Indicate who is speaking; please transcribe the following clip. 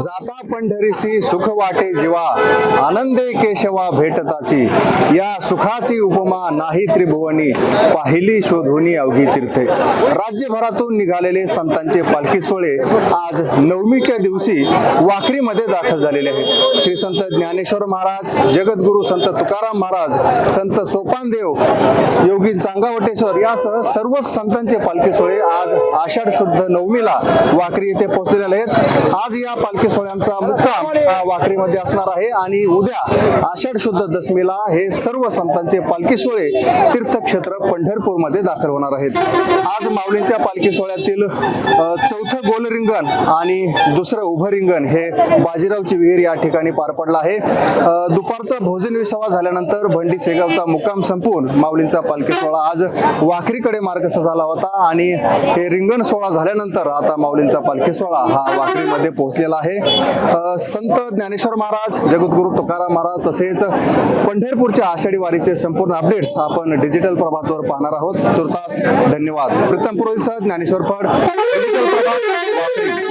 Speaker 1: जाता पंढरीसी सुख वाटे जीवा. आनंदे केशवा भेटताची. या सुखाची उपमा नाही त्रिभुवनी. पाहिली शोधुनी अवघी तीर्थे. राज्यभरातून निघालेले संतांचे पालखी सोहळे आज नवमीच्या दिवशी वाखरीमध्ये दाखल झालेले आहेत. श्री संत ज्ञानेश्वर महाराज जगद्गुरु संत तुकाराम महाराज संत सोपानदेव योगी चांगावटेश्वर यासह सर्व संतांचे पालखी सोहळे आज आषाढ शुद्ध नवमीला वाखरी येथे पोहोचलेले आहेत. आज या पालखी सोहळ्यांचा मुक्काम हा वाखरीमध्ये असणार आहे. आणि उद्या आषाढ शुद्ध दशमीला हे सर्व संतांचे पालखी सोहळे तीर्थक्षेत्र पंढरपूरमध्ये दाखल होणार आहेत. आज माऊलींच्या पालखी सोहळ्यातील चौथं गोल रिंगण आणि दुसरं उभं रिंगण हे बाजीरावची विहीर या ठिकाणी पार पडला आहे. दुपारचा भोजन विसावा झाल्यानंतर भंडी सेगावचा मुक्काम संपून माऊलींचा पालखी सोहळा आज वाखरीकडे मार्गस्थ झाला होता. आणि हे रिंगण सोहळा झाल्यानंतर आता माऊलींचा पालखी सोहळा हा वाखरीमध्ये पोहोचलेला आहे. संत ज्ञानेश्वर महाराज जगद्गुरु तुकाराम महाराज तसेच पंढरपूरच्या आषाढी वारीचे संपूर्ण अपडेट्स आपण डिजिटल प्रभातवर पाहणार आहोत. तुर्तास धन्यवाद. प्रीतम पुरोहितसह ज्ञानेश्वर फड. डिजिटल प्रभात.